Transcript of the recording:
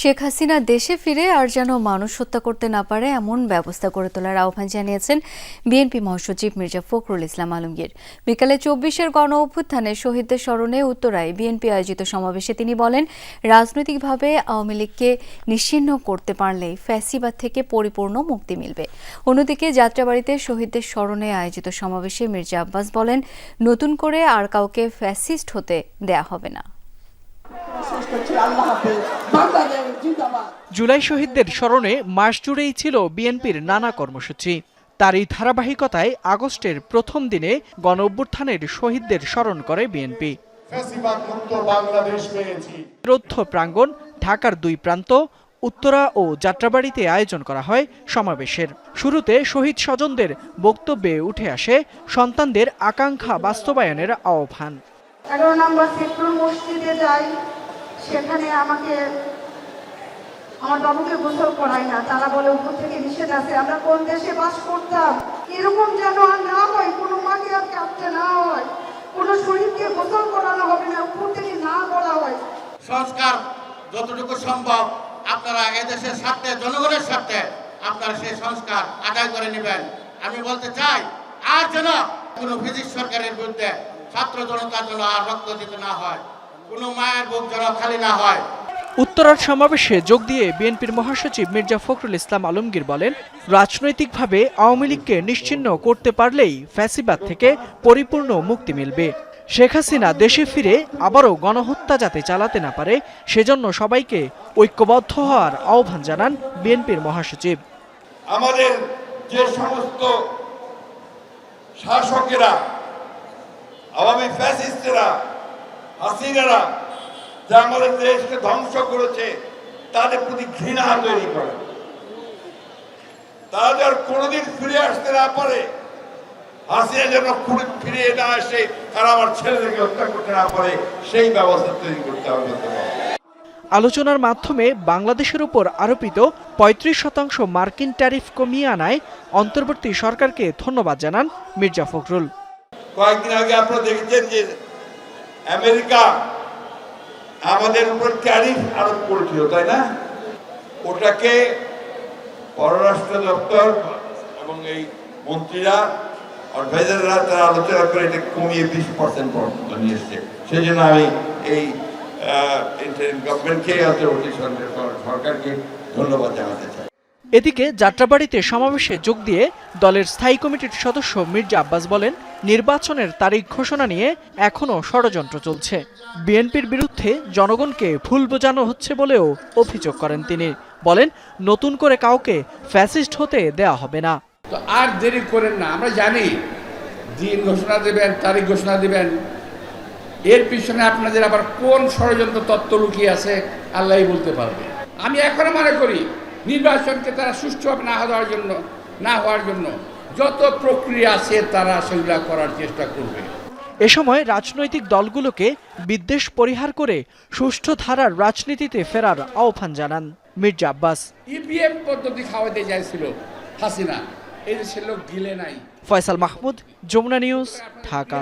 শেখ হাসিনা দেশে ফিরে আর যেন মানুষ হত্যা করতে না পারে, এমন ব্যবস্থা করে তোলার আহ্বান জানিয়েছেন বিএনপি মহাসচিব মির্জা ফখরুল ইসলাম আলমগীর। বিকালে চব্বিশের গণ অভ্যুত্থানে শহীদদের স্মরণে উত্তরায় বিএনপি আয়োজিত সমাবেশে তিনি বলেন, রাজনৈতিকভাবে আওয়ামী লীগকে নিশ্চিহ্ন করতে পারলেই ফ্যাসিবাদ থেকে পরিপূর্ণ মুক্তি মিলবে। অন্যদিকে যাত্রাবাড়িতে শহীদদের স্মরণে আয়োজিত সমাবেশে মির্জা আব্বাস বলেন, নতুন করে আর কাউকে ফ্যাসিস্ট হতে দেয়া হবে না। করছি আল্লাহ হাফেজ। বাংলাদেশ জিন্দাবাদ। জুলাই শহীদদের স্মরণে মাস জুড়েই ছিল বিএনপির নানা কর্মসূচি। তার এই ধারাবাহিকতায় আগস্টের প্রথম দিনে গণ অভ্যুত্থানের শহীদদের স্মরণ করে বিএনপি। রৌদ্র প্রাঙ্গণ ঢাকার দুই প্রান্ত উত্তরা ও যাত্রাবাড়িতে আয়োজন করা হয় সমাবেশের। শুরুতে শহীদ স্বজনদের বক্তব্যে উঠে আসে সন্তানদের আকাঙ্ক্ষা বাস্তবায়নের আহ্বান। এগারো নম্বর সেক্টর মসজিদে যাই সেখানে আমাকে, আমার বাবুকে গোসল করাই না। তারা বলে, উপর থেকে নিষেধ আছে। আমরা কোন দেশে বাস করতাম? এরকম যেন আর না হয়। কোনো মাকে আর কাঁদতে না হয়। কোনো শরীরকে গোসল করানো হবে না। উপর থেকে না বলা হয়। সংস্কার যতটুকু সম্ভব আপনারা এদেশের স্বার্থে, জনগণের স্বার্থে আপনারা সেই সংস্কার আদায় করে নেবেন। আমি বলতে চাই, আর যেন কোনো ফিজিক্স সরকারের বিরুদ্ধে ছাত্র জনতার জন্য আর রক্ত দিতে না হয়। কোনো মায়ের বুক যেন খালি না হয়। উত্তরার সমাবেশে যোগ দিয়ে বিএনপির মহাসচিব মির্জা ফখরুল ইসলাম আলমগীর বলেন রাজনৈতিকভাবে আওয়ামী লীগকে নিশ্চিহ্ন করতে পারলেই ফ্যাসিবাদ থেকে পরিপূর্ণ মুক্তি মিলবে। শেখ হাসিনা দেশে ফিরে আবারও গণহত্যা যাতে চালাতে না পারে সেজন্য সবাইকে ঐক্যবদ্ধ হওয়ার আহ্বান জানান বিএনপির মহাসচিব। আমাদের যে সমস্ত শাসকেরা আওয়ামী ফ্যাসিস্টরা হাসিনারা যা আমাদের দেশকে ধ্বংস করেছে তাদের প্রতি ঘৃণা তৈরি করে। তারা যেন কোনোদিন ফিরে আসতে না পারে হাসিনা যেন ফিরে না আসে তারা আমার ছেলেদেরকে হত্যা করতে না পারে সেই ব্যবস্থা তৈরি করতে হবে। আলোচনার মাধ্যমে বাংলাদেশের উপর আরোপিত ৩৫ শতাংশ মার্কিন ট্যারিফ কমিয়ে আনায় অন্তর্বর্তী সরকারকে ধন্যবাদ জানান মির্জা ফখরুল। কয়েকদিন আগে আপনারা দেখেছেন যে আমেরিকা, আমাদের উপর ট্যারিফ আরোপ করেছিল, তাই না? ওটাকে পররাষ্ট্র দপ্তর এবং এই মন্ত্রীরা, অ্যাডভাইজাররা তারা আলোচনা করে এটা কমিয়ে বিশ পার্সেন্ট পর্যন্ত নিয়ে এসছে সেই জন্য আমি এই ইন্টারিম গভর্নমেন্টকে অন্তর্বর্তী সরকার- সরকারকে ধন্যবাদ জানাতে চাই। এদিকে যাত্রাবাড়িতে সমাবেশে যোগ দিয়ে দলের স্থায়ী কমিটির সদস্য মির্জা আব্বাস বলেন, নির্বাচনের তারিখ ঘোষণা নিয়ে এখনও ষড়যন্ত্র চলছে। বিএনপির বিরুদ্ধে জনগণকে ভুল বোঝানো হচ্ছে বলেও অভিযোগ করেন তিনি। বলেন, নতুন করে কাউকে ফ্যাসিস্ট হতে দেয়া হবে না। তো আর দেরি করেন না, আমরা জানি দিন ঘোষণা দেবেন, তারিখ ঘোষণা দেবেন। এর পিছনে আপনাদের আবার কোন ষড়যন্ত্র তত্ত্ব লুকিয়ে আছে, আল্লাহই বলতে পারবে। আমি এখনও মনে করি নির্বাচনকে তারা সুষ্ঠুভাবে না হওয়ার জন্য না হওয়ার জন্য যত প্রক্রিয়া আছে তারা সেগুলা করার চেষ্টা করবে। এ সময় রাজনৈতিক দলগুলোকে বিদ্বেষ পরিহার করে সুষ্ঠু ধারার রাজনীতিতে ফেরার আহ্বান জানান মির্জা আব্বাস। ইপিএম পদ্ধতি খাওয়াতে চাইছিল হাসিনা এই সে লোক গিলে নাই। ফয়সাল মাহমুদ যমুনা নিউজ ঢাকা।